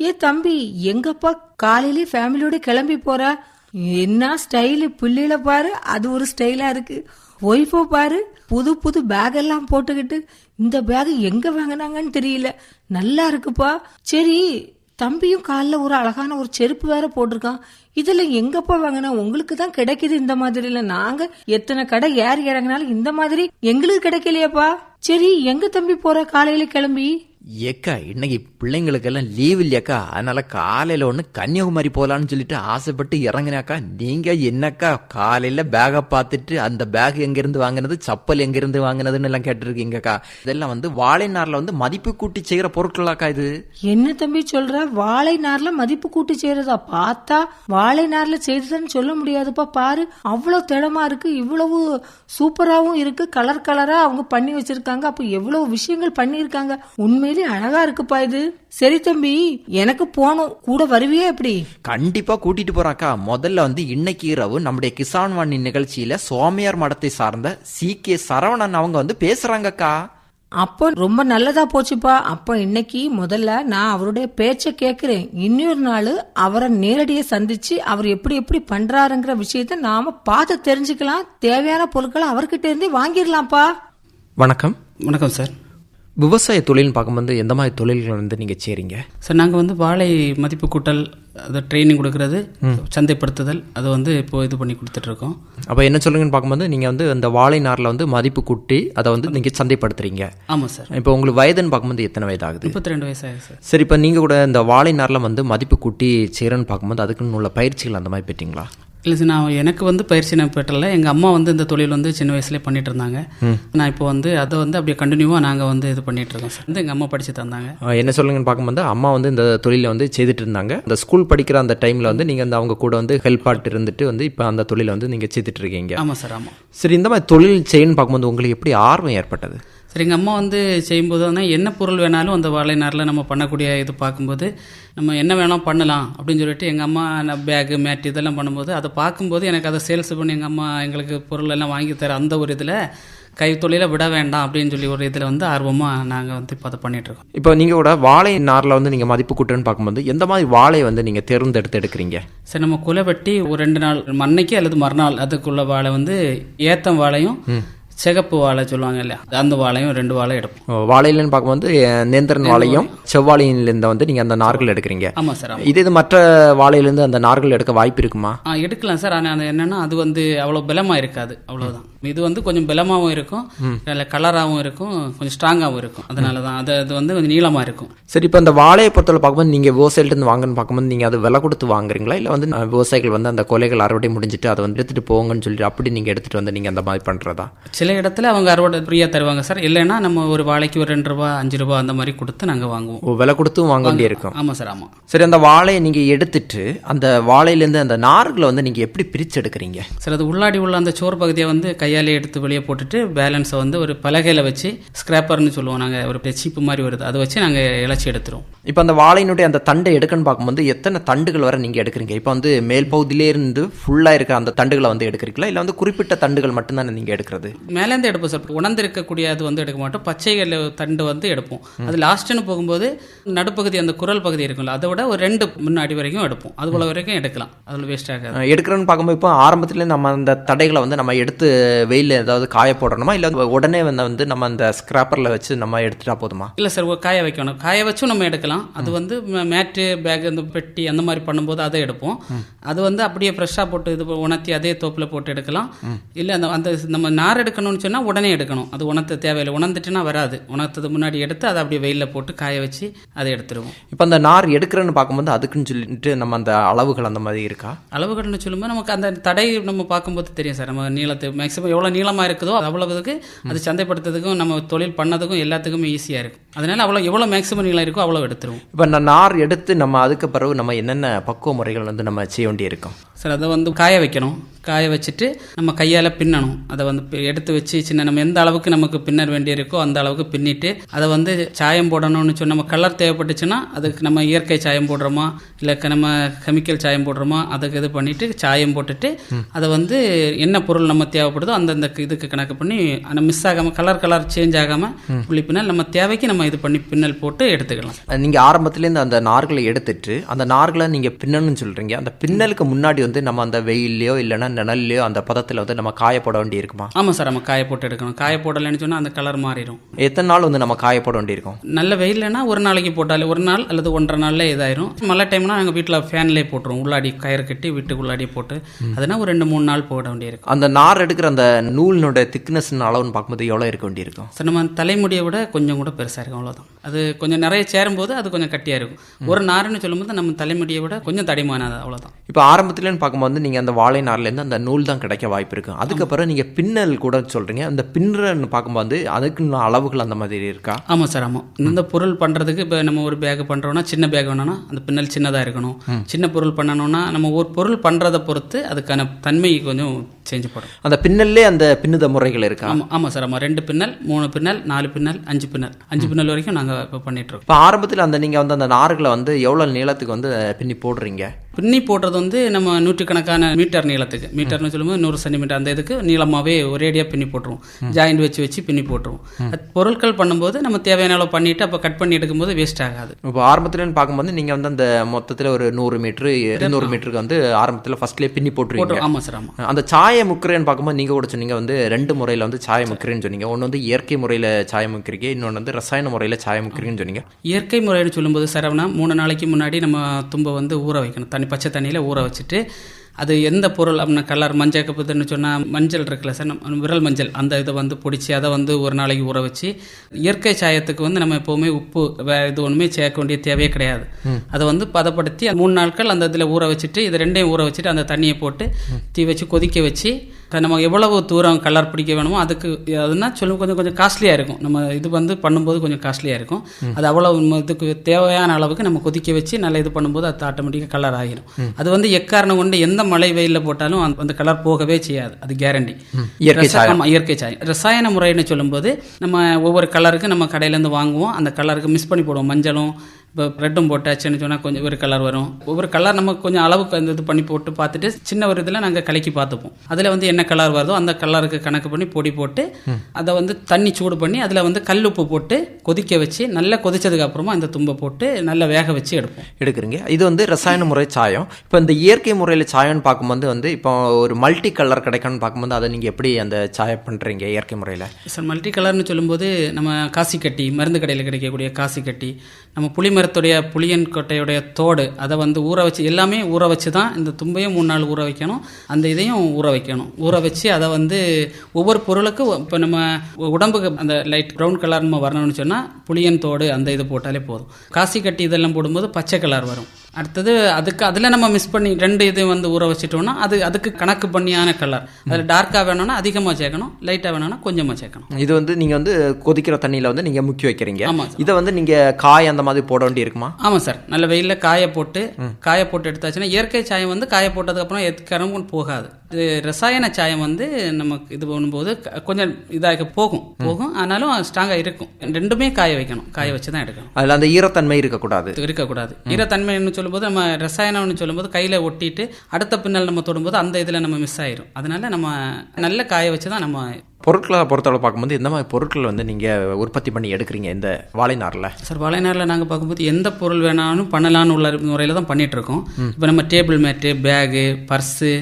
ஏ தம்பி எங்கப்பா காலையிலே ஃபேமிலியோட கிளம்பி போற? என்ன ஸ்டைலு புள்ளியில பாரு அது ஒரு ஸ்டைலா இருக்கு. ஒய்ஃபோ பாரு புது புது பேக் எல்லாம் போட்டுக்கிட்டு இந்த பேக் எங்க வாங்கினாங்கன்னு தெரியல. நல்லா இருக்குப்பா. சரி தம்பியும் காலில் ஒரு அழகான ஒரு செருப்பு வேற போட்டிருக்கான். இதுல எங்கப்பா வாங்கினா உங்களுக்கு தான் கிடைக்குது இந்த மாதிரி இல்ல நாங்க எத்தனை கடை ஏறி இறங்கினாலும் இந்த மாதிரி எங்களுக்கு கிடைக்கலையாப்பா. சரி எங்க தம்பி போற காலையில கிளம்பி? ஏக்கா இன்னைக்கு பிள்ளைங்களுக்கெல்லாம் லீவ் இல்லையாக்கா? அதனால காலையில் ஒன்று கன்னியாகுமரி போகலான்னு சொல்லிட்டு ஆசைப்பட்டு இறங்கினாக்கா. நீங்க என்னக்கா காலையில் பேகை பார்த்துட்டு அந்த பேக் எங்கிருந்து வாங்கினது சப்பல் எங்கிருந்து வாங்கினதுன்னு எல்லாம் கேட்டிருக்கீங்கக்கா. இதெல்லாம் வந்து வாழை நார்ல வந்து மதிப்பு கூட்டி செய்கிற பொருட்களாக்கா இது? என்ன தம்பி சொல்ற? வாழை நார்ல மதிப்பு கூட்டி செய்யறதா? பார்த்தா வாழை நார்ல செய்ததுன்னு சொல்ல முடியாதுப்பா. பாரு அவ்வளவு திடமா இருக்கு இவ்வளவு சூப்பராகவும் இருக்கு. கலர் கலரா அவங்க பண்ணி வச்சிருக்காங்க. அப்ப எவ்வளவு விஷயங்கள் பண்ணியிருக்காங்க. உண்மையில் உண்மையிலேயே அழகா இருக்குப்பா இது. சரி தம்பி எனக்கு போகணும் கூட வருவியா எப்படி? கண்டிப்பா கூட்டிட்டு போறாக்கா முதல்ல வந்து இன்னைக்கு இரவு நம்முடைய கிசான் வாணி நிகழ்ச்சியில சோமையார் மடத்தை சார்ந்த சி. கே. சரவணன் அவங்க வந்து பேசுறாங்கக்கா அப்போ ரொம்ப நல்லதா போச்சுப்பா. அப்ப இன்னைக்கு முதல்ல நான் அவருடைய பேச்ச கேக்குறேன் இன்னொரு நாள் அவரை நேரடியா சந்திச்சு அவர் எப்படி எப்படி பண்றாருங்கிற விஷயத்த நாம பார்த்து தெரிஞ்சுக்கலாம். தேவையான பொருட்களை அவர்கிட்ட இருந்தே வாங்கிடலாம்ப்பா. வணக்கம். வணக்கம் சார். விவசாய தொழில்னு பார்க்கும்போது எந்த மாதிரி தொழில்கள் வந்து நீங்க செய்றீங்க? சார் நாங்கள் வந்து வாழை மதிப்பு கூட்டல் அது ட்ரைனிங் கொடுக்கறது சந்தைப்படுத்துதல் அது வந்து இப்போ இது பண்ணி கொடுத்துட்ருக்கோம். அப்போ என்ன சொல்லுங்கன்னு பார்க்கும்போது நீங்கள் வந்து அந்த வாழை நாரில் வந்து மதிப்பு கூட்டி அதை வந்து நீங்கள் சந்தைப்படுத்துறீங்க. ஆமாம் சார். இப்போ உங்களுக்கு வயதுன்னு பார்க்கும்போது எத்தனை வயது ஆகுது முப்பத்தி ரெண்டு வயசாக சார். சரி இப்போ நீங்கள் கூட இந்த வாழை நாரில் வந்து மதிப்பு கூட்டி செய்கிறேன்னு பார்க்கும்போது அதுக்குன்னு உள்ள பயிற்சிகள் அந்த மாதிரி பெற்றீங்களா? இல்லை சார் நான் எனக்கு வந்து பயிற்சி நான் பெற்றல. எங்கள் அம்மா வந்து இந்த தொழில் வந்து சின்ன வயசுலேயே பண்ணிட்டு இருந்தாங்க. நான் இப்போ வந்து அதை வந்து அப்படியே கண்டினியூவாக நாங்கள் வந்து இது பண்ணிட்டு இருக்கோம் சார். வந்து எங்கள் அம்மா படித்து தந்தாங்க. என்ன சொல்லுங்கன்னு பார்க்கும்போது அம்மா வந்து இந்த தொழிலை வந்து செய்துட்டு இருந்தாங்க. இந்த ஸ்கூல் படிக்கிற அந்த டைமில் வந்து நீங்கள் அந்த அவங்க கூட வந்து ஹெல்ப் ஆட்டு இருந்துட்டு வந்து இப்போ அந்த தொழிலை வந்து நீங்கள் செய்துட்டு இருக்கீங்க. ஆமாம் சார் ஆமாம் சரி இந்த மாதிரி தொழில் செய்யணும்னு பார்க்கும்போது உங்களுக்கு எப்படி ஆர்வம் ஏற்பட்டது? சரி எங்கள் அம்மா வந்து செய்யும்போது வந்து என்ன பொருள் வேணாலும் அந்த வாழை நாரில் நம்ம பண்ணக்கூடிய இது பார்க்கும்போது நம்ம என்ன வேணாலும் பண்ணலாம் அப்படின்னு சொல்லிட்டு எங்கள் அம்மா பேகு மேட் இதெல்லாம் பண்ணும்போது அதை பார்க்கும்போது எனக்கு அதை சேல்ஸ் பண்ணி எங்கள் அம்மா எங்களுக்கு பொருள் எல்லாம் வாங்கி தர அந்த ஒரு இதில் கைத்தொழிலை விட வேண்டாம் அப்படின்னு சொல்லி ஒரு இதில் வந்து ஆர்வமாக நாங்கள் வந்து இப்போ அதை பண்ணிகிட்ருக்கோம் இப்போ நீங்கள் கூட வாழை நாரில் வந்து நீங்கள் மதிப்பு கூட்டுன்னு பார்க்கும்போது எந்த மாதிரி வாழை வந்து நீங்கள் தேர்ந்தெடுத்து எடுக்கிறீங்க? சரி நம்ம குலை வெட்டி ஒரு ரெண்டு நாள் மண்ணைக்கு அல்லது மறுநாள் அதுக்குள்ள வாழை வந்து ஏத்தம் வாழையும் சிகப்பு வாழை சொல்லுவாங்க இல்லையா? அந்த வாழையும் ரெண்டு வாழை எடுப்போம். வாழையிலன்னு பார்க்கும்போது நேந்திரன் வாழையும் செவ்வாழையிலேருந்து வந்து நீங்கள் அந்த நார்கள் எடுக்கிறீங்க. ஆமாம் சார் இதே இது மற்ற வாழையிலேருந்து அந்த நார்கள் எடுக்க வாய்ப்பு இருக்குமா? எடுக்கலாம் சார். ஆனால் அது என்னன்னா அது வந்து அவ்வளோ பலமாக இருக்காது. அவ்வளோதான் இது வந்து கொஞ்சம் பலமாகவும் இருக்கும். நல்ல கலராகவும் இருக்கும். கொஞ்சம் ஸ்ட்ராங்காகவும் இருக்கும். அதனால தான் அது அது வந்து கொஞ்சம் நீளமாக இருக்கும். சரி இப்போ அந்த வாழையை பொறுத்தவரை பார்க்கும்போது நீங்கள் விவசாயிலிருந்து வாங்கன்னு பார்க்கும்போது நீங்கள் அது விலை கொடுத்து வாங்குறீங்களா? இல்லை வந்து விவசாயிகள் வந்து அந்த கொலைகள் அறுவடை முடிஞ்சிட்டு அதை வந்து எடுத்துகிட்டு போங்கன்னு சொல்லிட்டு அப்படி நீங்கள் எடுத்துகிட்டு வந்து நீங்கள் அந்த மாதிரி பண்ணுறதா சில இடத்துல அவங்க அறுவடை ஃப்ரீயாக தருவாங்க சார். இல்லைன்னா நம்ம ஒரு வாழைக்கு ஒரு ரெண்டு ரூபா அஞ்சு ரூபா அந்த மாதிரி கொடுத்து நாங்கள் வாங்குவோம். விலை கொடுத்தும் வாங்க வேண்டியிருக்கும். ஆமாம் சார் ஆமாம் சரி அந்த வாழையை நீங்கள் எடுத்துட்டு அந்த வாழையிலேருந்து அந்த நார்களை வந்து நீங்கள் எப்படி பிரித்து எடுக்கிறீங்க? சார் அது உள்ளாடி உள்ள அந்த சோறு பகுதியை வந்து கையாலே எடுத்து வெளியே போட்டுட்டு பேலன்ஸை வந்து ஒரு பலகையில் வச்சு ஸ்க்ராப்பர்னு சொல்லுவோம் நாங்கள் ஒரு சீப்பு மாதிரி வருது அதை வச்சு நாங்கள் இலச்சி எடுத்துருவோம். இப்போ அந்த வாழையினுடைய அந்த தண்டை எடுக்கன்னு பார்க்கும்போது எத்தனை தண்டுகள் வரை நீங்கள் எடுக்கிறீங்க? இப்போ வந்து மேல் பகுதியிலே இருந்து ஃபுல்லாக இருக்கிற அந்த தண்டுகளை வந்து எடுக்கிறீங்களா? இல்லை வந்து குறிப்பிட்ட தண்டுகள் மட்டும்தானே நீங்கள் எடுக்கிறது? மேலேருந்து எடுப்போம் சார். உணர்ந்து இருக்கக்கூடிய அது வந்து எடுக்க மாட்டோம். பச்சைகள் தண்டு வந்து எடுப்போம். அது லாஸ்ட்டுன்னு போகும்போது நடுப்பகுதி அந்த குரல் பகுதி இருக்கும்ல அதை விட ஒரு ரெண்டு முன்னாடி வரைக்கும் எடுப்போம். அது போல வரைக்கும் எடுக்கலாம். அதில் வேஸ்ட் ஆகாது. எடுக்கிறோன்னு பார்க்கும்போது இப்போ ஆரம்பத்துல நம்ம அந்த தடைகளை வந்து நம்ம எடுத்து வெயில்ல ஏதாவது காய போடணுமா? இல்ல உடனே வந்து வந்து நம்ம அந்த ஸ்கிராப்பர்ல வச்சு நம்ம எடுத்துட்டா போதுமா? இல்லை சார் காய வைக்கணும். காய வச்சும் நம்ம எடுக்கலாம். அது வந்து மேட்டு பேக் அந்த பெட்டி அந்த மாதிரி பண்ணும்போது அதை எடுப்போம். அது வந்து அப்படியே ஃப்ரெஷ்ஷாக போட்டு இது உணர்த்தி அதே தோப்பில் போட்டு எடுக்கலாம். இல்லை அந்த அந்த நம்ம நார் எடுக்கணும்னு சொன்னால் உடனே எடுக்கணும். அது உணர்த்த தேவையில்லை. உணர்ந்துட்டுனா வராது. உணர்த்தது முன்னாடி எடுத்து அதை அப்படியே வெயிலில் போட்டு காய வச்சு அதை எடுத்துருவோம். இப்போ அந்த நார் எடுக்கிறேன்னு பார்க்கும்போது அதுக்குன்னு சொல்லிட்டு நம்ம அந்த அளவுகள் அந்த மாதிரி இருக்கா? அளவுகள்னு சொல்லும்போது நமக்கு அந்த தடை நம்ம பார்க்கும்போது தெரியும் சார் நம்ம நீளத்தை மேக்ஸிமம் எவ்வளோ நீளமாக இருக்குதோ அது அவ்வளவுக்கு அது சந்தைப்படுத்துறதுக்கும் நம்ம தொழில் பண்ணதுக்கும் எல்லாத்துக்குமே ஈஸியாக இருக்கும். அதனால் அவ்வளோ எவ்வளோ மேக்ஸிமம் நீளம் இருக்கோ அவ்வளோ எடுத்துருவோம். இப்போ நான் நார் எடுத்து நம்ம அதுக்கு பிறகு நம்ம என்னென்ன பக்குவ முறைகள் வந்து நம்ம செய்ய வேண்டியிருக்கும்? சார் அதை வந்து காய வைக்கணும். காய வச்சுட்டு நம்ம கையால் பின்னணும். அதை வந்து எடுத்து வச்சு சின்ன நம்ம எந்த அளவுக்கு நமக்கு பின்னர் வேண்டியிருக்கோ அந்த அளவுக்கு பின்னிட்டு அதை வந்து சாயம் போடணும்னு சொன்ன நம்ம கலர் தேவைப்பட்டுச்சுன்னா அதுக்கு நம்ம இயற்கை சாயம் போடுறோமா? இல்லை நம்ம கெமிக்கல் சாயம் போடுறோமா? அதுக்கு இது பண்ணிட்டு சாயம் போட்டுட்டு அதை வந்து என்ன பொருள் நம்ம தேவைப்படுதோ அந்தந்த இதுக்கு கணக்கு பண்ணி அந்த மிஸ் ஆகாமல் கலர் கலர் சேஞ்ச் ஆகாமல் புள்ளி பின்னல் நம்ம தேவைக்கு நம்ம இது பண்ணி பின்னல் போட்டு எடுத்துக்கலாம். நீங்க ஆரம்பத்துலேருந்து அந்த நார்களை எடுத்துட்டு அந்த நார்களை நீங்க பின்னணும்னு சொல்றீங்க. அந்த பின்னலுக்கு முன்னாடி வந்து நம்ம அந்த வெயில்லையோ இல்லைன்னா நிழல்லையோ அந்த பதத்துல வந்து நம்ம காய போட வேண்டி இருக்குமா ஆமாம் சார் நம்ம காய போட்டு எடுக்கணும். காய போடலைன்னு சொன்னால் அந்த கலர் மாறிடும் எத்தனை நாள் வந்து நம்ம காய போட வேண்டி இருக்கும் நல்ல வெயில்னா ஒரு நாளைக்கு போட்டாலே ஒரு நாள் அல்லது ஒன்றரை நாள்ல இதாயிரும். மழை டைம்னா நாங்கள் வீட்டில் ஃபேன்லேயே போட்டுருவோம். உள்ளாடி கயிறு கட்டி வீட்டுக்கு உள்ளாடி போட்டு அதுனா ஒரு ரெண்டு மூணு நாள் போட வேண்டியிருக்கும். அந்த நார் எடுக்கிற அந்த நூலினோட திக்னஸ் அளவுன்னு பார்க்கும்போது எவ்வளோ இருக்க வேண்டியிருக்கும்? சார் நம்ம தலைமுடியை விட கொஞ்சம் கூட பெருசாக இருக்கும் அவ்வளோதான் அது கொஞ்சம் நிறைய சேரும்போது அது கொஞ்சம் கட்டியாக இருக்கும். ஒரு நாருன்னு சொல்லும்போது நம்ம தலைமுடியை விட கொஞ்சம் தடிமானது அவ்வளோதான் இப்போ ஆரம்பத்துலேன்னு பார்க்கும்போது நீங்கள் அந்த வாழை நார்லேருந்து அந்த நூல் தான் கிடைக்க வாய்ப்பு இருக்கு. அதுக்கப்புறம் நீங்கள் பின்னல் கூட சொல்கிறீங்க அந்த பின்னல்னு பார்க்கும்போது அதுக்கு அளவுகள் அந்த மாதிரி இருக்கா? ஆமாம் சார் ஆமாம் இந்த பொருள் பண்ணுறதுக்கு இப்போ நம்ம ஒரு பேக் பண்ணுறோம்னா சின்ன பேக் வேணும்னா அந்த பின்னல் சின்னதாக இருக்கணும். சின்ன பொருள் பண்ணணும்னா நம்ம ஒரு பொருள் பண்ணுறதை பொறுத்து அதுக்கான தன்மை கொஞ்சம் சேஞ்ச் படும். அந்த பின்னல்லே அந்த பின்னுத முறைகள் இருக்கா? ஆமாம் ஆமாம் சார் ஆமாம் ரெண்டு பின்னல் மூணு பின்னல் நாலு பின்னல் அஞ்சு பின்னல். அஞ்சு பின்னல் வரைக்கும் நாங்கள் இப்போ பண்ணிகிட்ருக்கோம் இப்போ ஆரம்பத்தில் அந்த நீங்கள் வந்து அந்த நார்களை வந்து எவ்வளோ நீளத்துக்கு வந்து பின்னி போடுறீங்க? பின்னி போடுறது வந்து நம்ம நூற்றுக்கணக்கான மீட்டர் நீளத்துக்கு. மீட்டர்னு சொல்லும்போது நூறு சென்டிமீட்டர் அந்த இதுக்கு நீளமாகவே ஒரேடியாக பின்னி போட்டுருவோம். ஜாயிண்ட் வச்சு வச்சு பின்னி போட்டுருவோம். பொருட்கள் பண்ணும்போது நம்ம தேவையான அளவு பண்ணிட்டு அப்போ கட் பண்ணி எடுக்கும்போது வேஸ்ட் ஆகாது. இப்போ ஆரம்பத்துலன்னு பார்க்கும்போது நீங்கள் வந்து அந்த மொத்தத்தில் ஒரு நூறு மீட்ரு இருநூறு மீட்டருக்கு வந்து ஆரம்பத்தில் ஃபர்ஸ்ட்லேயே பின்னி போட்டுருவீங்க. போட்டுரும் ஆமாம் சார் ஆமாம் அந்த சாய முக்கிறேன்னு பார்க்கும்போது நீங்கள் கூட சொன்னீங்க வந்து ரெண்டு முறையில் வந்து சாய முக்கிறேன்னு சொன்னீங்க. ஒன்று வந்து இயற்கை முறையில் சாய முக்கிறீங்க இன்னொன்று வந்து ரசாயன முறையில் சாய முக்கிறீங்கன்னு சொன்னீங்க. இயற்கை முறைன்னு சொல்லும்போது சரவணா மூணு நாளைக்கு முன்னாடி நம்ம தும்பை வந்து ஊற வைக்கணும். தண்ணி பச்சை தண்ணியில் ஊற வச்சுட்டு அது எந்த பொருள் அப்படின்னா கலர் மஞ்சள் கப்புதுன்னு சொன்னால் மஞ்சள் இருக்குல்ல சார் நம்ம விரல் மஞ்சள் அந்த இதை வந்து பிடிச்சி அதை வந்து ஒரு நாளைக்கு ஊற வச்சு இயற்கை சாயத்துக்கு வந்து நம்ம எப்போவுமே உப்பு வே இது ஒன்றுமே சேர்க்க வேண்டிய தேவையே கிடையாது. அதை வந்து பதப்படுத்தி மூணு நாட்கள் அந்த இதில் ஊற வச்சுட்டு இது ரெண்டையும் ஊற வச்சுட்டு அந்த தண்ணியை போட்டு தீ வச்சு கொதிக்க வச்சு நம்ம எவ்வளவு தூரம் கலர் பிடிக்க வேணுமோ அதுக்கு அதுனா சொல்லும் கொஞ்சம் கொஞ்சம் காஸ்ட்லியாக இருக்கும். நம்ம இது வந்து பண்ணும்போது கொஞ்சம் காஸ்ட்லியாக இருக்கும். அது அவ்வளவு நம்ம இதுக்கு தேவையான அளவுக்கு நம்ம கொதிக்க வச்சு நல்லா இது பண்ணும்போது அது ஆட்டோமேட்டிக்காக கலர் ஆகிரும். அது வந்து எக்காரணம் கொண்டு எந்த மழை வெயிலில் போட்டாலும் அந்த- கலர் போகவே செய்யாது. அது கேரண்டி இயற்கை சாயம். இயற்கை சாயம். ரசாயன முறைன்னு சொல்லும்போது நம்ம ஒவ்வொரு கலருக்கு நம்ம கடையிலேருந்து வாங்குவோம். அந்த கலருக்கு மிஸ் பண்ணி போடுவோம். மஞ்சளும் இப்போ ரெட்டும் போட்டாச்சுன்னு சொன்னால் கொஞ்சம் ஒரு கலர் வரும். ஒவ்வொரு கலர் நம்ம கொஞ்சம் அளவுக்கு அந்த இது பண்ணி போட்டு பார்த்துட்டு சின்ன ஒரு இதில் நாங்கள் கலக்கி பார்த்துப்போம். அதில் வந்து என்ன கலர் வருதோ அந்த கலருக்கு கணக்கு பண்ணி பொடி போட்டு அதை வந்து தண்ணி சூடு பண்ணி அதில் வந்து கல்லுப்பு போட்டு கொதிக்க வச்சு நல்லா கொதிச்சதுக்கு அப்புறமா அந்த தும்பை போட்டு நல்லா வேக வச்சு எடுப்போம். எடுக்கிறீங்க. இது வந்து ரசாயன முறை சாயம். இப்போ இந்த இயற்கை முறையில் சாயம்னு பார்க்கும்போது வந்து இப்போ ஒரு மல்டி கலர் கிடைக்கும்னு பார்க்கும்போது அதை நீங்கள் எப்படி அந்த சாயம் பண்ணுறீங்க இயற்கை முறையில்? சார் மல்டி கலர்னு சொல்லும்போது நம்ம காசி கட்டி மருந்து கடையில் கிடைக்கக்கூடிய காசி கட்டி நம்ம புளி மரத்துடைய புளியன்கொட்டையுடைய தோடு அதை வந்து ஊற வச்சு எல்லாமே ஊற வச்சு தான் இந்த தும்பையும் மூணு நாள் ஊற வைக்கணும். அந்த இதையும் ஊற வைக்கணும். ஊற வச்சு அதை வந்து ஒவ்வொரு பொருளுக்கும் இப்போ நம்ம உடம்புக்கு அந்த லைட் ப்ரௌன் கலர் நம்ம வரணும்னு சொன்னால் புளியன் தோடு அந்த இது போட்டாலே போதும். காசி கட்டி இதெல்லாம் போடும்போது பச்சை கலர் வரும். அடுத்தது அதுக்கு அதில் நம்ம மிஸ் பண்ணி ரெண்டு இது வந்து ஊற வச்சுட்டோம்னா அது அதுக்கு கணக்கு பண்ணியான கலர் அதில் டார்க்காக வேணும்னா அதிகமாக சேர்க்கணும் லைட்டாக வேணும்னா கொஞ்சமாக சேர்க்கணும். இது வந்து நீங்கள் வந்து கொதிக்கிற தண்ணியில் வந்து நீங்கள் முக்கி வைக்கிறீங்க. ஆமாம் இதை வந்து நீங்கள் காய் அந்த மாதிரி போட வேண்டி இருக்குமா? ஆமாம் சார். நல்ல வெயிலில் காய போட்டு காய போட்டு எடுத்தாச்சுன்னா இயற்கை சாயம் வந்து காய போட்டதுக்கப்புறம் எதுக்கரமும் போகாது. இது ரசாயன சாயம் வந்து நமக்கு இது பண்ணும்போது கொஞ்சம் இதாக போகும். போகும். ஆனாலும் ஸ்ட்ராங்காக இருக்கும். ரெண்டுமே காய வைக்கணும். காய வச்சு தான் எடுக்கணும். அதில் அந்த ஈரத்தன்மை இருக்கக்கூடாது. இருக்கக்கூடாது. ஈரத்தன்மைன்னு சொல்லும்போது நம்ம ரசாயனம்னு சொல்லும்போது கையில் ஒட்டிட்டு அடுத்த பின்னல் நம்ம தொடும்போது அந்த இதில் நம்ம மிஸ் ஆயிரும். அதனால நம்ம நல்ல காய வச்சு தான் நம்ம பொருட்களை பொறுத்தளவு பார்க்கும்போது எந்த மாதிரி பொருட்கள் வந்து நீங்கள் உற்பத்தி பண்ணி எடுக்கிறீங்க இந்த வாழை நாரில் சார் வாழைநாரில் நாங்கள் பார்க்கும்போது எந்த பொருள் வேணாலும் பண்ணலான்னு உள்ள முறையில் தான் பண்ணிட்டு இருக்கோம் இப்போ நம்ம டேபிள் மேட்டு பேகு பர்ஸு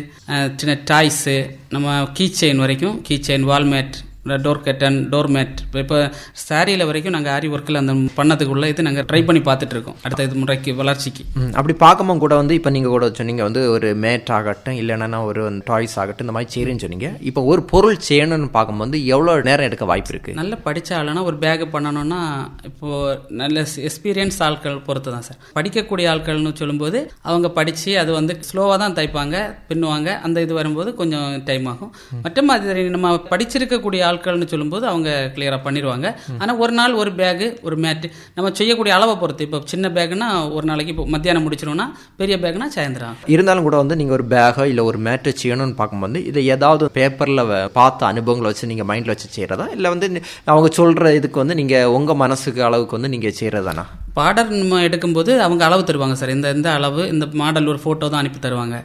சின்ன டாய்ஸு நம்ம கீ செயின் வரைக்கும் key chain wall mat door curtain door mat இப்போ சாரியில் வரைக்கும் நாங்கள் ஆரி ஒர்க்கில் அந்த பண்ணதுக்குள்ள இது நாங்கள் ட்ரை பண்ணி பார்த்துட்டு இருக்கோம். அடுத்த இது முறைக்கு வளர்ச்சிக்கு. அப்படி பார்க்கும்போது கூட வந்து இப்போ நீங்கள் கூட சொன்னீங்க வந்து ஒரு மேட் ஆகட்டும் இல்லைன்னா ஒரு டாய்ஸ் ஆகட்டும் இந்த மாதிரி செய்கிறேன்னு சொன்னீங்க. இப்போ ஒரு பொருள் செய்யணும்னு பார்க்கும்போது எவ்வளோ நேரம் எடுக்க வாய்ப்பு இருக்குது நல்ல படித்த ஆளுனா ஒரு பேக் பண்ணணும்னா இப்போது நல்ல எக்ஸ்பீரியன்ஸ் ஆட்கள் பொறுத்து தான் சார். படிக்கக்கூடிய ஆட்கள்னு சொல்லும்போது அவங்க படித்து அது வந்து ஸ்லோவாக தான் தைப்பாங்க பின்னுவாங்க. அந்த இது வரும்போது கொஞ்சம் டைம் ஆகும். மற்ற மாதிரி நம்ம படிச்சிருக்கக்கூடிய ஆட்கள்னு சொல்லும்போது அவங்க கிளியராக பண்ணிடுவாங்க ஆனால் ஒரு நாள் ஒரு பேகு ஒரு மேட்டு நம்ம செய்யக்கூடிய அளவை பொறுத்து. இப்போ சின்ன பேக்குனா ஒரு நாளைக்கு இப்போ மத்தியானம் முடிச்சிடும்னா பெரிய பேக்குனா சாயந்தரம். இருந்தாலும் கூட வந்து நீங்கள் ஒரு பேகோ இல்லை ஒரு மேட்டை செய்யணும்னு பார்க்கும்போது இதை ஏதாவது பேப்பரில் பார்த்த அனுபவங்களை வச்சு நீங்கள் மைண்டில் வச்சு செய்கிறதா இல்லை வந்து அவங்க சொல்கிற இதுக்கு வந்து நீங்கள் உங்கள் மனசுக்கு அளவுக்கு வந்து நீங்கள் செய்கிறதானா பாடர் நம்ம எடுக்கும்போது அவங்க அளவு தருவாங்க சார். இந்த இந்த அளவு இந்த மாடல் ஒரு ஃபோட்டோ தான் அனுப்பி தருவாங்க.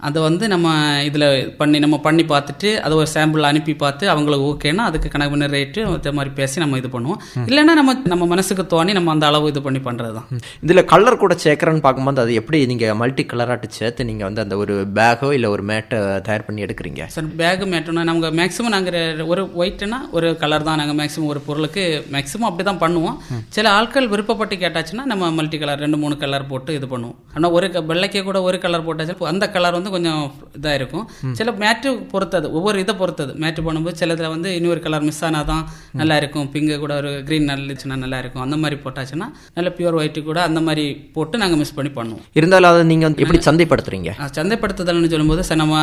அதை வந்து நம்ம இதில் பண்ணி நம்ம பண்ணி பார்த்துட்டு அதை ஒரு சாம்பிள் அனுப்பி பார்த்து அவங்களுக்கு ஓகேன்னா அதுக்கு கணக்கு பண்ண ரேட்டு அதே மாதிரி பேசி நம்ம இது பண்ணுவோம். இல்லைன்னா நம்ம நம்ம மனசுக்கு தோணி நம்ம அந்த அளவு இது பண்ணி பண்ணுறது தான் இதில் கலர் கூட சேர்க்குறேன்னு பார்க்கும்போது அது எப்படி நீங்கள் மல்டி கலராட்டு சேர்த்து நீங்கள் வந்து அந்த ஒரு பேகோ இல்லை ஒரு மேட்டை தயார் பண்ணி எடுக்கிறீங்க? சார் பேகு மேட்டோன்னா நாங்கள் மேக்ஸிமம் நாங்கள் ஒரு ஒயிட்னா ஒரு கலர் தான் நாங்கள் மேக்ஸிமம் ஒரு பொருளுக்கு மேக்ஸிமம் அப்படி தான் பண்ணுவோம் சில ஆட்கள் விருப்பப்பட்டு கேட்டாச்சுன்னா நம்ம மல்டி கலர் ரெண்டு மூணு கலர் போட்டு இது பண்ணுவோம். ஆனால் ஒரு வெள்ளைக்கே கூட ஒரு கலர் போட்டாச்சு அந்த கலர் வந்து கொஞ்சம் இதாக இருக்கும். சில மேட்டு பொறுத்தது ஒவ்வொரு இதை பொறுத்தது. மேட்டு பண்ணும்போது சிலதில் வந்து இன்னொரு கலர் மிஸ் ஆனால் தான் நல்லா இருக்கும். பிங்கு கூட ஒரு க்ரீன் நல்லுச்சுன்னா நல்லா இருக்கும். அந்த மாதிரி போட்டாச்சுன்னா நல்ல பியூர் ஒயிட்டு கூட அந்த மாதிரி போட்டு நாங்கள் மிஸ் பண்ணி பண்ணுவோம். இருந்தாலும் அதை நீங்கள் வந்து எப்படி சந்தைப்படுத்துறீங்க? சந்தைப்படுத்துதல்னு சொல்லும்போது நம்ம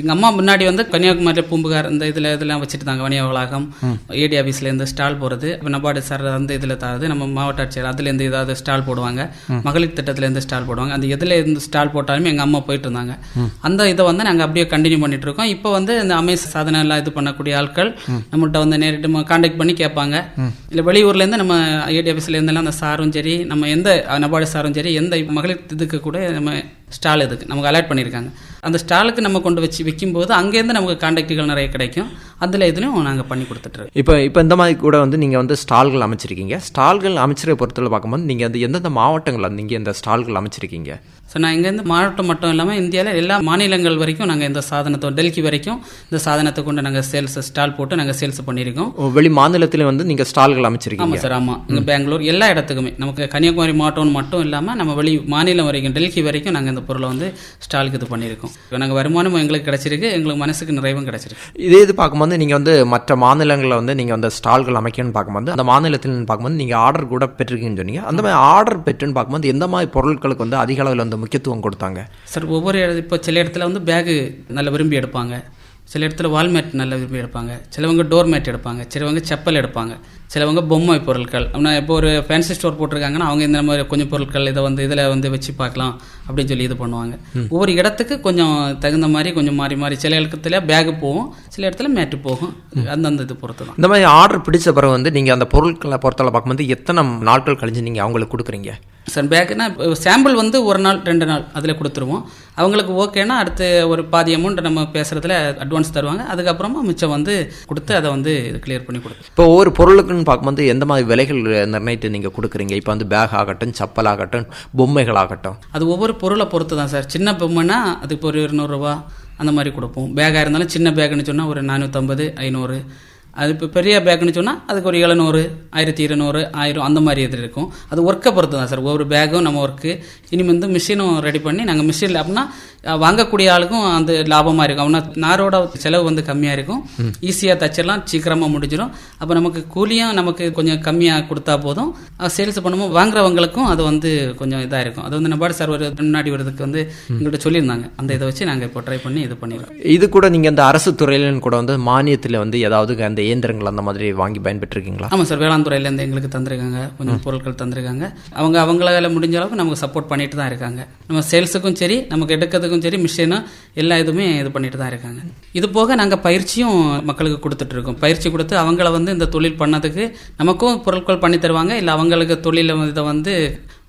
எங்கள் அம்மா முன்னாடி வந்து கன்னியாகுமரியில் பூம்புகார் இந்த இதில் இதெல்லாம் வச்சுட்டு இருந்தாங்க வணிக வளாகம். ஏடி ஆஃபீஸ்லேருந்து ஸ்டால் போகிறது இப்போ நபார்டு சார் அந்த இதில் தராது. நம்ம மாவட்ட ஆட்சியர் அதுலேருந்து ஏதாவது ஸ்டால் போடுவாங்க. மகளிர் திட்டத்துலேருந்து ஸ்டால் போடுவாங்க. அந்த எதில் இருந்து ஸ்டால் போட்டாலுமே எங்கள் அம்மா போயிட்டு இருந்தாங்க. அந்த இதை வந்து நாங்கள் அப்படியே கண்டினியூ பண்ணிட்டு இருக்கோம். இப்போ வந்து இந்த அமேஸ் சாதனை எல்லாம் இது பண்ணக்கூடிய ஆட்கள் நம்மள்ட்ட வந்து நேரிட்டு காண்டாக்ட் பண்ணி கேட்பாங்க. இல்லை வெளியூர்லேருந்து நம்ம ஏடி ஆஃபீஸ்லேருந்தெல்லாம் அந்த சாரும் சரி நம்ம எந்த நபார்டு சாரும் சரி எந்த மகளிர் இதுக்கு கூட நம்ம ஸ்டால் இதுக்கு நமக்கு அலர்ட் பண்ணியிருக்காங்க அந்த ஸ்டாலுக்கு நம்ம கொண்டு வச்சு விற்கும்போது அங்கேருந்து நமக்கு காண்டாக்டுகள் நிறைய கிடைக்கும். அதில் இதுலையும் நாங்கள் பண்ணி கொடுத்துட்ருக்கோம் இப்போ இப்போ இந்த மாதிரி கூட வந்து நீங்கள் வந்து ஸ்டால்கள் அமைச்சிருக்கீங்க. ஸ்டால்கள் அமைச்சிருக்க பொறுத்தவரை பார்க்கும்போது நீங்கள் வந்து எந்தெந்த மாவட்டங்களில் நீங்கள் இந்த ஸ்டால்கள் அமைச்சிருக்கீங்க? ஸோ நான் இங்கேருந்து மாவட்டம் மட்டும் இல்லாமல் இந்தியாவில் எல்லா மாநிலங்கள் வரைக்கும் நாங்கள் இந்த சாதனத்தை டெல்லி வரைக்கும் இந்த சாதனத்தை கொண்டு நாங்கள் சேல்ஸ் ஸ்டால் போட்டு நாங்கள் சேல்ஸ் பண்ணியிருக்கோம். வெளி மாநிலத்தில் வந்து நீங்கள் ஸ்டால்கள் அமைச்சிருக்கீங்க. ஆமாம் சார் ஆமாம் இங்கே பெங்களூர் எல்லா இடத்துக்குமே. நமக்கு கன்னியாகுமரி மாவட்டம் மட்டும் இல்லாமல் நம்ம வெளி மாநிலம் வரைக்கும் டெல்லி வரைக்கும் நாங்கள் இந்த பொருளை வந்து ஸ்டாலுக்கு இது பண்ணியிருக்கோம். நாங்கள் வருமானமும் எங்களுக்கு கிடைச்சிருக்கு எங்களுக்கு மனசுக்கு நிறைவும் கிடைச்சிருக்கு. இதே இது பார்க்கும்போது வந்து நீங்கள் வந்து மற்ற மாநிலங்களில் வந்து நீங்கள் அந்த ஸ்டால்கள் அமைக்கணும்னு பார்க்கும்போது அந்த மாநிலத்தில் பார்க்கும்போது நீங்கள் ஆர்டர் கூட பெற்றிருக்கீங்கன்னு சொன்னீங்க. அந்த மாதிரி ஆர்டர் பெற்றுன்னு பார்க்கும்போது எந்த மாதிரி பொருட்களுக்கு வந்து அதிக அளவில் வந்து முக்கியத்துவம் கொடுத்தாங்க? சார் ஒவ்வொரு இப்போ சில இடத்துல வந்து பேகு நல்லா விரும்பி எடுப்பாங்க. சில இடத்துல வால்மேட் நல்லா விரும்பி எடுப்பாங்க. சிலவங்க டோர் மேட் எடுப்பாங்க. சிலவங்க செப்பல் எடுப்பாங்க. சிலவங்க பொம்மை பொருட்கள். அப்படின்னா இப்போ ஒரு ஃபேன்சி ஸ்டோர் போட்டிருக்காங்கன்னா அவங்க இந்த மாதிரி கொஞ்சம் பொருட்கள் இதை வந்து இதில் வந்து வச்சு பார்க்கலாம் அப்படின்னு சொல்லி இது பண்ணுவாங்க. ஒவ்வொரு இடத்துக்கு கொஞ்சம் தகுந்த மாதிரி கொஞ்சம் மாறி மாறி சில இடத்துல பேகு போகும் சில இடத்துல மேட்டு போகும். அந்தந்த இது பொறுத்து தான் இந்த மாதிரி ஆர்டர் பிடிச்ச பிறகு வந்து நீங்கள் அந்த பொருட்களை பொறுத்தவரை பார்க்கும்போது எத்தனை நாட்கள் கழிஞ்சு நீங்கள் அவங்களுக்கு கொடுக்குறீங்க? சார் பேக்குனா சாம்பிள் வந்து ஒரு நாள் ரெண்டு நாள் அதில் கொடுத்துருவோம். அவங்களுக்கு ஓகேனா அடுத்து ஒரு பாதி அமௌண்ட் நம்ம பேசுகிறதுல அட்வான்ஸ் தருவாங்க. அதுக்கப்புறமா மிச்சம் வந்து கொடுத்து அதை வந்து கிளியர் பண்ணி கொடுப்போம். இப்போ ஒவ்வொரு பொருளுக்குன்னு பார்க்கும்போது எந்த மாதிரி விலைகள் நிர்ணயித்து நீங்கள் கொடுக்குறீங்க? இப்போ வந்து பேக் ஆகட்டும் செப்பல் ஆகட்டும் பொம்மைகள் ஆகட்டும் அது ஒவ்வொரு பொருளை பொறுத்து தான் சார் சின்ன பொம்மைனா அது இப்போ ஒரு இருநூறுவா அந்த மாதிரி கொடுப்போம். பேக்காக இருந்தாலும் சின்ன பேக்குன்னு சொன்னால் ஒரு நானூற்றம்பது ஐநூறு. அது இப்போ பெரிய பேக்குன்னு சொன்னால் அதுக்கு ஒரு எழுநூறு ஆயிரத்தி இருநூறு ஆயிரம் அந்த மாதிரி இது இருக்கும். அது ஒர்க்கை பொறுத்து தான் சார் ஒவ்வொரு பேக்கும் நம்ம ஒர்க்கு இனிமேல் வந்து மிஷினும் ரெடி பண்ணி நாங்கள் மிஷினில் அப்படின்னா வாங்கக்கூடிய ஆளுக்கும் அந்த லாபமாக இருக்கும். அவனா நாரோட செலவு வந்து கம்மியாக இருக்கும். ஈஸியாக தச்சிடலாம் சீக்கிரமாக முடிஞ்சிடும். அப்போ நமக்கு கூலியும் நமக்கு கொஞ்சம் கம்மியாக கொடுத்தா போதும். சேல்ஸ் பண்ணும்போது வாங்குறவங்களுக்கும் அது வந்து கொஞ்சம் இதாக இருக்கும். அது வந்து நபார்டு சார் ஒரு முன்னாடி வரதுக்கு வந்து எங்கள்கிட்ட சொல்லியிருந்தாங்க. அந்த இதை வச்சு நாங்கள் இப்போ ட்ரை பண்ணி இது பண்ணிடுறோம் இது கூட நீங்கள் இந்த அரசு துறையிலும் கூட வந்து மானியத்தில் வந்து ஏதாவது அந்த இயந்திரங்கள் அந்த மாதிரி வாங்கி பயன்பெற்றிருக்கீங்களா? ஆமாம் சார். வேளாண் துறையிலேருந்து எங்களுக்கு தந்திருக்காங்க. கொஞ்சம் பொருட்கள் தந்திருக்காங்க. அவங்க அவங்களால முடிஞ்ச அளவுக்கு நமக்கு சப்போர்ட் பண்ணிட்டு தான் இருக்காங்க. நம்ம சேல்ஸுக்கும் சரி நமக்கு எடுக்கிறதுக்கும் சரி மிஷினும் எல்லா இதுவுமே இது பண்ணிட்டு தான் இருக்காங்க. இது போக நாங்கள் பயிற்சியும் மக்களுக்கு கொடுத்துட்டு இருக்கோம். பயிற்சி கொடுத்து அவங்கள வந்து இந்த தொழில் பண்ணதுக்கு நமக்கும் பொருட்கள் பண்ணி தருவாங்க. இல்லை அவங்களுக்கு தொழில் இதை வந்து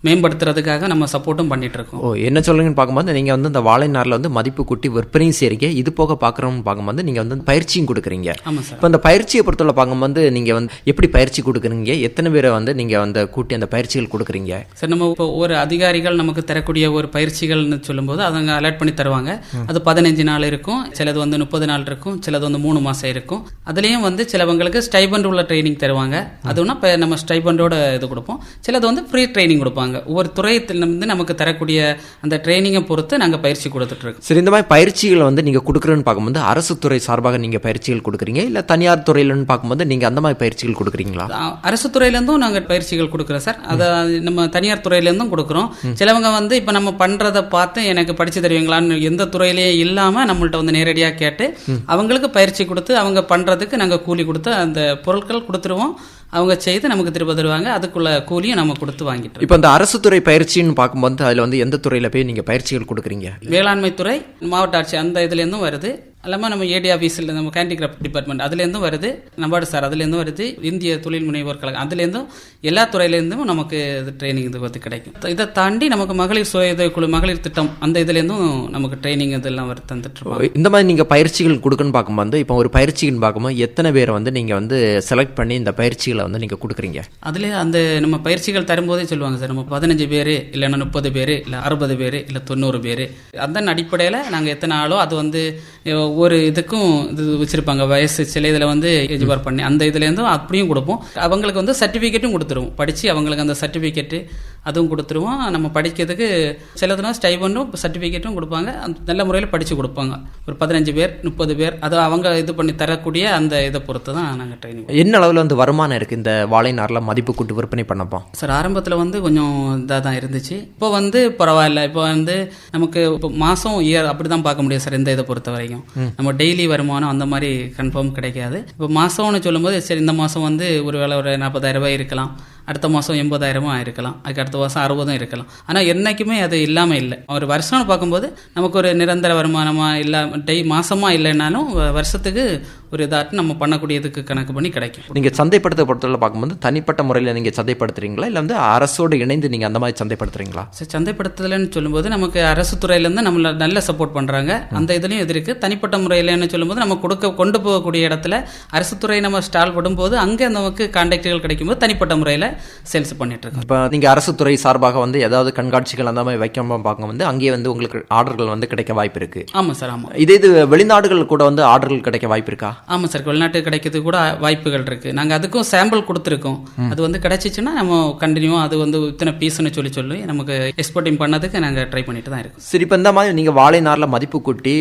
மேம்படுத்துறதுக்காக நம்ம சப்போர்ட்டும் பண்ணிட்டு இருக்கோம் ஓ என்ன சொல்றீங்கன்னு பார்க்கும்போது நீங்க வந்து இந்த வாழை நாரில் வந்து மதிப்பு கூட்டி விற்பனையும் செய்றீங்க. இது போக பார்க்குறோம்னு பார்க்கும்போது நீங்க வந்து பயிற்சியும் கொடுக்குறீங்க. ஆமாம் சார். இப்போ அந்த பயிற்சியை பொறுத்தவரை பார்க்கும்போது நீங்க வந்து எப்படி பயிற்சி கொடுக்குறீங்க? எத்தனை பேரை வந்து நீங்க வந்து கூட்டி அந்த பயிற்சிகள் கொடுக்குறீங்க? சார் நம்ம இப்போ ஒரு அதிகாரிகள் நமக்கு தரக்கூடிய ஒரு பயிற்சிகள்னு சொல்லும்போது அவங்க அலர்ட் பண்ணி தருவாங்க. அது பதினஞ்சு நாள் இருக்கும் சிலது வந்து முப்பது நாள் இருக்கும் சிலது வந்து மூணு மாசம் இருக்கும். அதுலேயும் வந்து சிலவங்களுக்கு ஸ்டைபண்ட் உள்ள ட்ரைனிங் தருவாங்க. அதுனா நம்ம ஸ்டைபண்டோட இது கொடுப்போம். சிலது வந்து ஃப்ரீ ட்ரைனிங் கொடுப்பாங்க. ஒவ்வொரு துறையத்தில் வந்து நமக்கு தரக்கூடிய அந்த ட்ரைனிங்கை பொறுத்து நாங்கள் பயிற்சி கொடுத்துட்டு இருக்கோம் சரி இந்த மாதிரி பயிற்சிகளை வந்து நீங்க கொடுக்குறேன்னு பார்க்கும்போது அரசு துறை சார்பாக நீங்க பயிற்சிகள் கொடுக்குறீங்க? இல்ல தனியார் துறையிலன்னு பார்க்கும்போது நீங்க அந்த மாதிரி பயிற்சிகள் கொடுக்குறீங்களா? அரசு துறையிலேருந்தும் நாங்கள் பயிற்சிகள் கொடுக்குறோம் சார். அதை நம்ம தனியார் துறையிலேருந்தும் கொடுக்குறோம். சிலவங்க வந்து இப்போ நம்ம பண்ணுறதை பார்த்து எனக்கு படித்து தருவீங்களான்னு எந்த துறையிலேயே இல்லாமல் நம்மள்ட்ட வந்து நேரடியாக கேட்டு அவங்களுக்கு பயிற்சி கொடுத்து அவங்க பண்ணுறதுக்கு நாங்கள் கூலி கொடுத்து அந்த பொருட்கள் கொடுத்துருவோம். அவங்க செய்து நமக்கு திரும்ப தருவாங்க. அதுக்குள்ள கூலியும் நம்ம கொடுத்து வாங்கிட்டு. இப்போ இந்த அரசு துறை பயிற்சின்னு பார்க்கும்போது அதுல வந்து எந்த துறையில போய் நீங்க பயிற்சிகள் கொடுக்குறீங்க? வேளாண்மை துறை மாவட்ட ஆட்சி அந்த இதுலேருந்தும் வருது. எல்லாமே நம்ம ஏடி ஆஃபீஸில் நம்ம கேண்டிகிராஃப்ட் டிபார்ட்மெண்ட் அதுலேருந்தும் வருது நபார்டு சார் அதுலேருந்தும் வருது இந்திய தொழில் முனைவோர் கழகம். அதுலேருந்தும் எல்லா துறையிலேருந்தும் நமக்கு இது ட்ரைனிங் இது வந்து கிடைக்கும். இதை தாண்டி நமக்கு மகளிர் சுய உதவி குழு மகளிர் திட்டம் அந்த இதுலேருந்தும் நமக்கு ட்ரைனிங் இதெல்லாம் வர தந்துட்டு இந்த மாதிரி நீங்க பயிற்சிகள் கொடுக்குன்னு பார்க்கும்போது இப்போ ஒரு பயிற்சின்னு பார்க்கும்போது எத்தனை பேரை வந்து நீங்க வந்து செலக்ட் பண்ணி இந்த பயிற்சிகளை வந்து நீங்க கொடுக்குறீங்க? அதில் அந்த நம்ம பயிற்சிகள் தரும்போதே சொல்லுவாங்க சார் நம்ம பதினஞ்சு பேர் இல்லைன்னா முப்பது பேர் இல்லை அறுபது பேர் இல்லை தொண்ணூறு பேர். அதன் அடிப்படையில் நாங்கள் எத்தனை ஆளோ அது வந்து ஒவ்வொரு ஒரு இதுக்கும் இது வச்சுருப்பாங்க வயசு சில இதில் வந்து எஜிபார் பண்ணி அந்த இதுலேருந்தும் அப்படியும் கொடுப்போம். அவங்களுக்கு வந்து சர்டிஃபிகேட்டும் கொடுத்துருவோம். படித்து அவங்களுக்கு அந்த சர்டிஃபிகேட்டு அதுவும் கொடுத்துருவோம். நம்ம படிக்கிறதுக்கு சிலதுனா ஸ்டைபண்டும் சர்டிஃபிகேட்டும் கொடுப்பாங்க. நல்ல முறையில் படித்து கொடுப்பாங்க. ஒரு பதினஞ்சு பேர் முப்பது பேர் அது அவங்க இது பண்ணி தரக்கூடிய அந்த இதை பொறுத்து தான் நாங்கள் ட்ரைனிங் என்ன அளவுல வந்து வருமானம் இருக்கு இந்த வாழை நார்ல மதிப்பு கூட்டு விற்பனை பண்ணப்போ? சார் ஆரம்பத்தில் வந்து கொஞ்சம் இதாக தான் இருந்துச்சு. இப்போ வந்து பரவாயில்ல. இப்போ வந்து நமக்கு இப்போ மாதம் இயர் அப்படி தான் பார்க்க முடியும் சார் இந்த இதை பொறுத்த வரைக்கும். நம்ம டெய்லி வருமானம் அந்த மாதிரி கன்ஃபார்ம் கிடைக்காது. இப்போ மாதம்னு சொல்லும்போது சரி இந்த மாதம் வந்து ஒரு வேளை ஒரு நாற்பதாயிரம் ரூபாய் இருக்கலாம். அடுத்த மாதம் எண்பதாயிரமும் இருக்கலாம் அதுக்கு அடுத்த மாதம் அறுபதும் இருக்கலாம். ஆனால் என்றைக்குமே அது இல்லாமல் இல்லை. ஒரு வருஷம்னு பார்க்கும்போது நமக்கு ஒரு நிரந்தர வருமானமாக இல்லை டெய் மாதமாக இல்லைன்னாலும் வருஷத்துக்கு ஒரு இதாட்டு நம்ம பண்ணக்கூடியதுக்கு கணக்கு பண்ணி கிடைக்கும். நீங்க சந்தைப்படுத்த பொறுத்தவரை பார்க்கும்போது தனிப்பட்ட முறையில் நீங்க சந்தைப்படுத்துறீங்களா? இல்ல வந்து அரசோடு இணைந்து நீங்க அந்த மாதிரி சந்தைப்படுத்துறீங்களா? சரி சந்தைப்படுத்துதல்னு சொல்லும்போது நமக்கு அரசு துறையிலேருந்து நம்மள நல்ல சப்போர்ட் பண்ணுறாங்க அந்த இதுலேயும் இது இருக்குது தனிப்பட்ட முறையிலன்னு சொல்லும்போது நம்ம கொடுக்க கொண்டு போகக்கூடிய இடத்துல அரசு துறை நம்ம ஸ்டால் போடும்போது அங்கே நமக்கு கான்டாக்டுகள் கிடைக்கும்போது தனிப்பட்ட முறையில் சேல்ஸ் பண்ணிட்டு இருக்கோம் இப்போ நீங்க அரசு துறை சார்பாக வந்து ஏதாவது கண்காட்சிகள் அந்த மாதிரி வைக்காம பார்க்க வந்து அங்கேயே வந்து உங்களுக்கு ஆர்டர்கள் வந்து கிடைக்க வாய்ப்பு இருக்கு. ஆமாம் சார் ஆமாம் இதே இது வெளிநாடுகள் கூட வந்து ஆர்டர்கள் கிடைக்க வாய்ப்பு இருக்கா? ஆமாம் சார் வெளிநாட்டு கிடைக்கிறது கூட வாய்ப்புகள் இருக்குது நாங்கள் அதுக்கும் சாம்பிள் கொடுத்துருக்கோம். அது வந்து கிடைச்சிச்சுன்னா நம்ம கண்டினியூவாக அது வந்து இத்தனை பீஸ்னு சொல்லி சொல்லி நமக்கு எக்ஸ்போர்ட்டிங் பண்ணதுக்கு நாங்கள் ட்ரை பண்ணிட்டு தான் இருக்கோம். சரி இப்போ இந்த மாதிரி நீங்க வாழை நார்ல மதிப்பு கூட்டி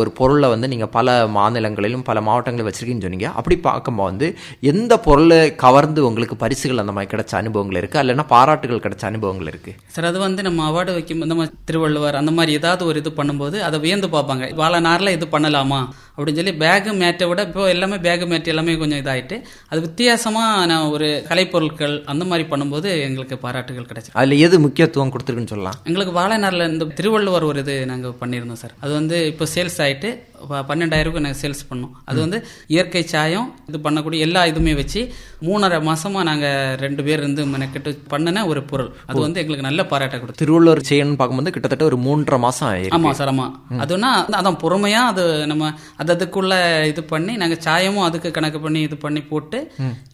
ஒரு பொருளை வந்து நீங்க பல மாநிலங்களிலும் பல மாவட்டங்களிலும் வச்சிருக்கீங்கன்னு சொன்னீங்க. அப்படி பார்க்கும்போது வந்து எந்த பொருளை கவர்ந்து உங்களுக்கு பரிசுகள் அந்த மாதிரி கிடைச்ச அனுபவங்கள் இருக்கு? இல்லைன்னா பாராட்டுகள் கிடைச்ச அனுபவங்கள் இருக்கு? சார் அது வந்து நம்ம அவார்டு வைக்கும் நம்ம திருவள்ளுவர் அந்த மாதிரி ஏதாவது ஒரு இது பண்ணும்போது அதை வியந்து பார்ப்பாங்க. வாழை நாரில் இது பண்ணலாமா? அப்படின்னு சொல்லி பேகு மேட்டை விட இப்போ எல்லாமே பேகு மேட் எல்லாமே கொஞ்சம் இதாயிட்டு அது வித்தியாசமாக நான் ஒரு கலைப்பொருட்கள் அந்த மாதிரி பண்ணும்போது எங்களுக்கு பாராட்டுகள் கிடைச்சு அதுல எது முக்கியத்துவம் கொடுத்துருக்குன்னு சொல்லலாம்? எங்களுக்கு வாழை நாரில் இந்த திருவள்ளுவர் ஒரு இது நாங்கள் பண்ணியிருந்தோம் சார். அது வந்து இப்போ சேல்ஸ் ஆயிட்டு ப- பன்னெண்டாயிரூபாய்க்கு நாங்கள் சேல்ஸ் பண்ணோம். அது வந்து இயற்கை சாயம் இது பண்ணக்கூடிய எல்லா இதுவுமே வச்சு மூணரை மாசமா நாங்கள் ரெண்டு பேர் இருந்து மெனக்கெட்டு பண்ணின ஒரு பொருள். அது வந்து எங்களுக்கு நல்ல பாராட்டை கொடுத்து திருவள்ளுவர் செய்யணும்னு பார்க்கும்போது கிட்டத்தட்ட ஒரு மூன்றரை மாசம் ஆயிருக்கு. ஆமா சார் ஆமா. அதுனா அதான் பொறுமையா அது நம்ம அது அதுக்குள்ள இது பண்ணி நாங்க சாயமும் அதுக்கு கணக்கு பண்ணி இது பண்ணி போட்டு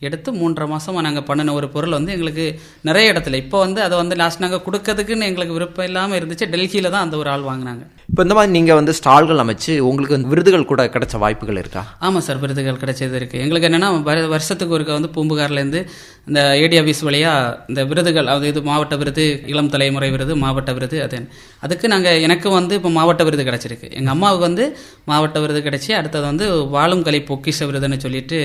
எடுத்து மூன்றரை மாசமா நாங்க பண்ணின ஒரு பொருள் வந்து எங்களுக்கு நிறைய இடத்துல. இப்போ வந்து அதை வந்து லாஸ்ட் நாங்க கொடுக்கறதுக்குன்னு எங்களுக்கு விருப்பம் இல்லாம இருந்துச்சு. டெல்லியில தான் அந்த ஒரு ஆள் வாங்கினாங்க. இப்போ இந்த மாதிரி நீங்க வந்து ஸ்டால்கள் அமைச்சு உங்களுக்கு விருதுகள் கூட கிடைச்ச வாய்ப்புகள் இருக்கா? ஆமாம் சார் விருதுகள் கிடைச்சது இருக்குது எங்களுக்கு என்னென்னா வர- வருஷத்துக்கு ஒருக்க வந்து பூம்புகார்லேருந்து இந்த ஏடி ஆஃபீஸ் வழியாக இந்த விருதுகள் அது இது மாவட்ட விருது இளம் தலைமுறை விருது மாவட்ட விருது அது அதுக்கு நாங்கள் எனக்கு வந்து இப்போ மாவட்ட விருது கிடச்சிருக்கு. எங்கள் அம்மாவுக்கு வந்து மாவட்ட விருது கிடச்சி அடுத்தது வந்து வாழும் கலை பொக்கிஷ விருதுன்னு சொல்லிட்டு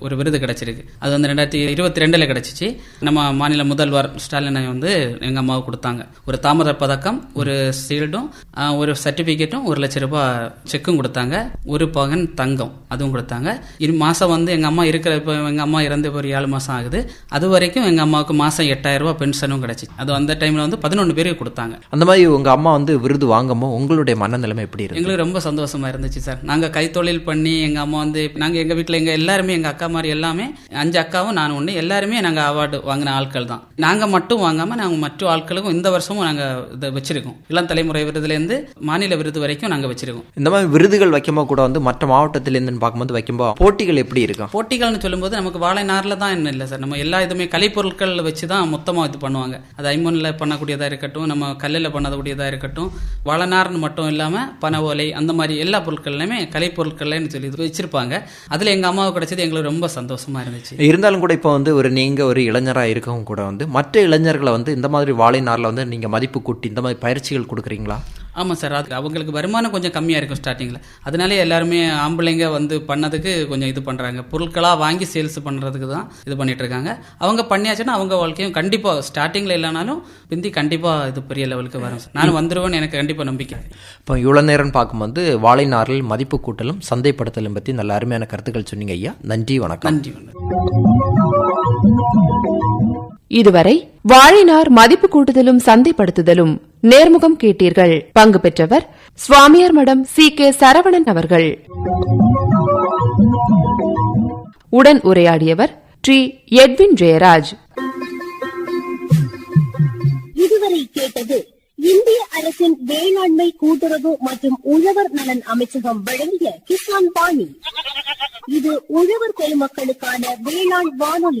ஒரு விருது கிடச்சிருக்கு. அது வந்து ரெண்டாயிரத்தி இருபத்தி ரெண்டில் கிடச்சிச்சு. நம்ம மாநில முதல்வர் ஸ்டாலினை வந்து எங்கள் அம்மாவுக்கு கொடுத்தாங்க. ஒரு தாமரை பதக்கம் ஒரு ஷீல்டும் ஆஹ், ஒரு சர்டிஃபிகேட்டும் ஒரு லட்ச ரூபாய் செக்கும் கொடுத்தாங்க. ஒரு பகன் தங்கம் அதுவும் கொடுத்தாங்க. இது மாதம் வந்து எங்கள் அம்மா இருக்கிற இப்போ எங்கள் அம்மா இறந்து ஒரு ஏழு மாதம் ஆகுது. அது வரைக்கும் எங்கள் அம்மாவுக்கு மாதம் எட்டாயிரம் ரூபாய் பென்ஷனும் கிடச்சி அது அந்த டைமில் வந்து பதினொன்று பேருக்கு கொடுத்தாங்க. அந்த மாதிரி உங்க அம்மா வந்து விருது வாங்கும்போது உங்களுடைய மனநிலைமை எப்படி இருக்கு எங்களுக்கு ரொம்ப சந்தோஷமா இருந்துச்சு சார். நாங்கள் கைத்தொழில் பண்ணி எங்கள் அம்மா வந்து நாங்கள் எங்கள் வீட்டில் எங்கள் எல்லாருமே எங்கள் அக்கா மாதிரி எல்லாமே அஞ்சு அக்காவும் நான் ஒன்று எல்லாருமே நாங்கள் அவார்டு வாங்கின ஆட்கள் தான். நாங்கள் மட்டும் வாங்காமல் நாங்கள் மற்ற ஆட்களுக்கும் இந்த வருஷமும் நாங்கள் இதை வச்சிருக்கோம். இளம் தலைமுறை விருதுலேருந்து மாநில விருது வரைக்கும் நாங்கள் வச்சிருக்கோம். இந்த மாதிரி விருதுகள் வைக்கும்போது கூட வந்து மற்ற மாவட்டத்திலேருந்து பார்க்கும்போது வைக்கும்போது போட்டிகள் எப்படி இருக்கும்? போட்டிகள்னு சொல்லும்போது நமக்கு வாழை நாரில் தான் என்ன இல்லை சார். நம்ம எல்லா இதுவுமே கலைப்பொருட்கள் வச்சு தான் மொத்தமாக இது பண்ணுவாங்க. அது ஐமனில் பண்ணக்கூடியதாக இருக்கட்டும் நம்ம கல்லில் பண்ணக்கூடியதாக இருக்கட்டும் வாழை நார்னு மட்டும் இல்லாமல் பனை ஓலை அந்த மாதிரி எல்லா பொருட்கள்லையுமே கலைப்பொருட்கள்னு சொல்லி இது வச்சிருப்பாங்க அதில் எங்கள் அம்மாவுக்கு கிடைச்சது எங்களுக்கு ரொம்ப சந்தோஷமாக இருந்துச்சு. இருந்தாலும் கூட இப்போ வந்து ஒரு நீங்கள் ஒரு இளைஞராக இருக்கவும் கூட வந்து மற்ற இளைஞர்களை வந்து இந்த மாதிரி வாழை நாரில் வந்து நீங்கள் மதிப்பு கூட்டி இந்த மாதிரி பயிற்சிகள் கொடுக்குறீங்களா? ஆமாம் சார் அது அவங்களுக்கு வருமானம் கொஞ்சம் கம்மியாக இருக்கும் ஸ்டார்டிங்கில் அதனாலே எல்லாருமே ஆம்பளைங்க வந்து பண்ணதுக்கு கொஞ்சம் இது பண்ணுறாங்க பொருட்களாக வாங்கி சேல்ஸ் பண்ணுறதுக்கு தான் இது பண்ணிட்டு இருக்காங்க அவங்க பண்ணியாச்சுன்னா அவங்க வாழ்க்கையும் கண்டிப்பாக ஸ்டார்டிங்கில் இல்லைனாலும் பிந்தி கண்டிப்பாக இது பெரிய லெவலுக்கு வரும் சார். நான் வந்துருவேன்னு எனக்கு கண்டிப்பாக நம்பிக்கை. இப்போ இவ்வளோ நேரம் பார்க்கும்போது வாழை நாரில் மதிப்பு கூட்டலும் சந்தைப்படுத்தலும் பற்றி நல்ல அருமையான கருத்துக்கள் சொன்னீங்க ஐயா. நன்றி வணக்கம். நன்றி வணக்கம். இதுவரை வாழினார் மதிப்பு கூட்டுதலும் சந்தைப்படுத்துதலும் நேர்முகம் கேட்டீர்கள். பங்கு பெற்றவர் சுவாமியார் மடம் சி. கே. சரவணன் அவர்கள். உடன் உரையாடியவர் டி. எட்வின் ஜெயராஜ். இதுவரை கேட்டது இந்திய அரசின் வேளாண்மை கூட்டுறவு மற்றும் உழவர் நலன் அமைச்சகம் வழங்கிய கிசான் பாணி. இது உழவர் பெருமக்களுக்கான வேளாண் வானொலி.